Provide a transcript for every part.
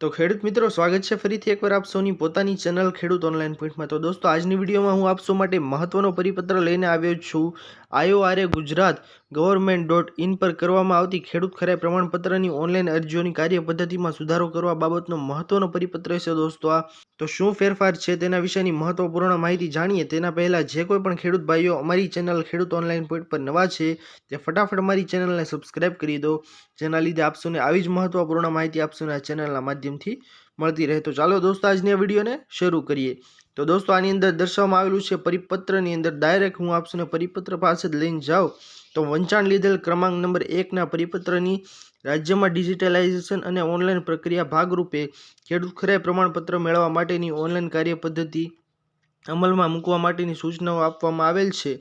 તો ખેડૂત મિત્રો, સ્વાગત છે ફરીથી એકવાર આપ સૌની પોતાની ચેનલ ખેડૂત ઓનલાઈન પોઈન્ટમાં તો દોસ્તો, આજની વિડીયોમાં હું આપ સૌ માટે મહત્વનો પરિપત્ર લઈને આવ્યો છું. IORA Gujarat government dot in પર કરવામાં આવતી ખેડૂત ખરાઈ પ્રમાણપત્રની ઓનલાઈન અરજીઓની કાર્ય પદ્ધતિમાં સુધારો કરવા બાબતનો મહત્વનો પરિપત્ર છે દોસ્તો આ. તો શું ફેરફાર છે તેના વિશેની મહત્વપૂર્ણ માહિતી જાણીએ. તેના પહેલાં જે કોઈ પણ ખેડૂત ભાઈઓ અમારી ચેનલ ખેડૂત ઓનલાઈન પોઈન્ટ પર નવા છે, તે ફટાફટ મારી ચેનલને સબસ્ક્રાઈબ કરી દો. જેના લીધે આપશોને આવી જ મહત્વપૂર્ણ માહિતી આપશોને આ ચેનલના માધ્યમથી મળતી રહે. તો ચાલો દોસ્તો, આજની વિડીયોને શરૂ કરીએ. તો દોસ્તો, આની અંદર દર્શાવવામાં આવેલું છે પરિપત્રની અંદર ડાયરેક્ટ હું આપશને પરિપત્ર પાસે જ લઈને જાઉં. તો વંચાણ લીધેલ ક્રમાંક નંબર એકના પરિપત્રની રાજ્યમાં ડિજિટલાઇઝેશન અને ઓનલાઈન પ્રક્રિયા ભાગરૂપે ખેડૂત ખરાઈ પ્રમાણપત્ર મેળવવા માટેની ઓનલાઈન કાર્ય પદ્ધતિ અમલમાં મૂકવા માટેની સૂચનાઓ આપવામાં આવેલ છે.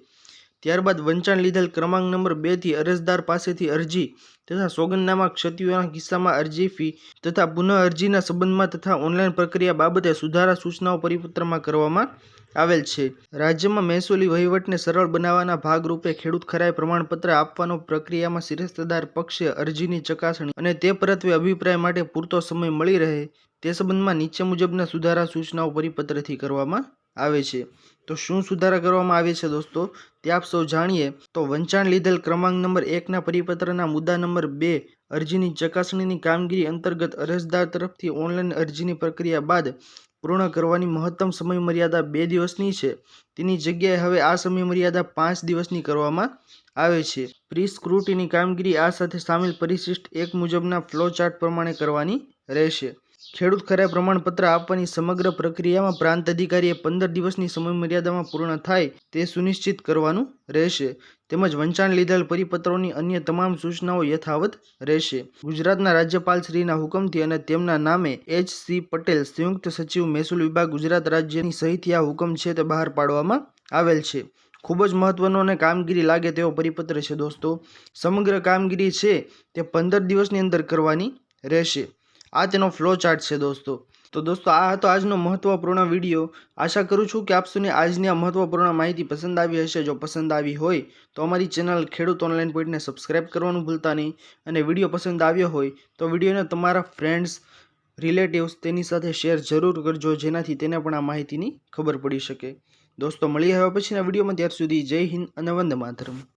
ત્યારબાદ વંચાણ લીધેલ ક્રમાંક નંબર બેથી અરજદાર પાસેથી અરજી તથા સોગંદનામા ક્ષતિઓના કિસ્સામાં અરજી ફી તથા પુનઃ અરજીના સંબંધમાં તથા ઓનલાઈન પ્રક્રિયા બાબતે સુધારા સૂચનાઓ પરિપત્રમાં કરવામાં આવેલ છે. રાજ્યમાં મહેસૂલી વહીવટને સરળ બનાવવાના ભાગરૂપે ખેડૂત ખરાઈ પ્રમાણપત્ર આપવાનો પ્રક્રિયામાં શિરસ્તદાર પક્ષે અરજીની ચકાસણી અને તે પરત્વે અભિપ્રાય માટે પૂરતો સમય મળી રહે તે સંબંધમાં નીચે મુજબના સુધારા સૂચનાઓ પરિપત્રથી કરવામાં આવે છે. તો શું સુધારા કરવામાં આવે છે દોસ્તો? તે આપ સૌ જાણીએ. તો વંચાણ લીધેલ ક્રમાંક નંબર એકના પરિપત્રના મુદ્દા નંબર બે, અરજીની ચકાસણીની કામગીરી અંતર્ગત અરજદાર તરફથી ઓનલાઈન અરજીની પ્રક્રિયા બાદ પૂર્ણ કરવાની મહત્તમ સમયમર્યાદા બે દિવસની છે. તેની જગ્યાએ હવે આ સમયમર્યાદા પાંચ દિવસની કરવામાં આવે છે. પ્રી કામગીરી આ સાથે સામેલ પરિશિષ્ટ એક મુજબના ફ્લો ચાર્ટ પ્રમાણે કરવાની રહેશે. ખેડૂત ખરાઈ પ્રમાણપત્ર આપવાની સમગ્ર પ્રક્રિયામાં પ્રાંત અધિકારીએ પંદર દિવસની સમય મર્યાદામાં પૂર્ણ થાય તે સુનિશ્ચિત કરવાનું રહેશે. તેમજ વંચાણ લીધેલ પરિપત્રોની અન્ય તમામ સૂચનાઓ યથાવત રહેશે. ગુજરાતના રાજ્યપાલશ્રીના હુકમથી અને તેમના નામે એચ સી પટેલ સંયુક્ત સચિવ મહેસૂલ વિભાગ ગુજરાત રાજ્યની સહિતથી આ હુકમ છે તે બહાર પાડવામાં આવેલ છે. ખૂબ જ મહત્વનો અને કામગીરી લાગે તેવો પરિપત્ર છે દોસ્તો. સમગ્ર કામગીરી છે તે પંદર દિવસની અંદર કરવાની રહેશે. આ તેનો ફ્લો ચાર્ટ છે દોસ્તો. તો દોસ્તો, આ હતો આજનો મહત્વપૂર્ણ વીડિયો આશા કરું છું કે આપ સૌને આજની આ મહત્વપૂર્ણ માહિતી પસંદ આવી હશે. જો પસંદ આવી હોય, તો અમારી ચેનલ ખેડૂત ઓનલાઈન પોઈન્ટને સબસ્ક્રાઇબ કરવાનું ભૂલતા નહીં. અને વીડિયો પસંદ આવ્યો હોય, તો વિડીયોને તમારા ફ્રેન્ડ્સ રિલેટિવ્સ તેની સાથે શેર જરૂર કરજો, જેનાથી તેને પણ આ માહિતીની ખબર પડી શકે. દોસ્તો, મળીએ હવે પછીના વિડીયોમાં ત્યાર સુધી જય હિન્દ અને વંદે માતરમ.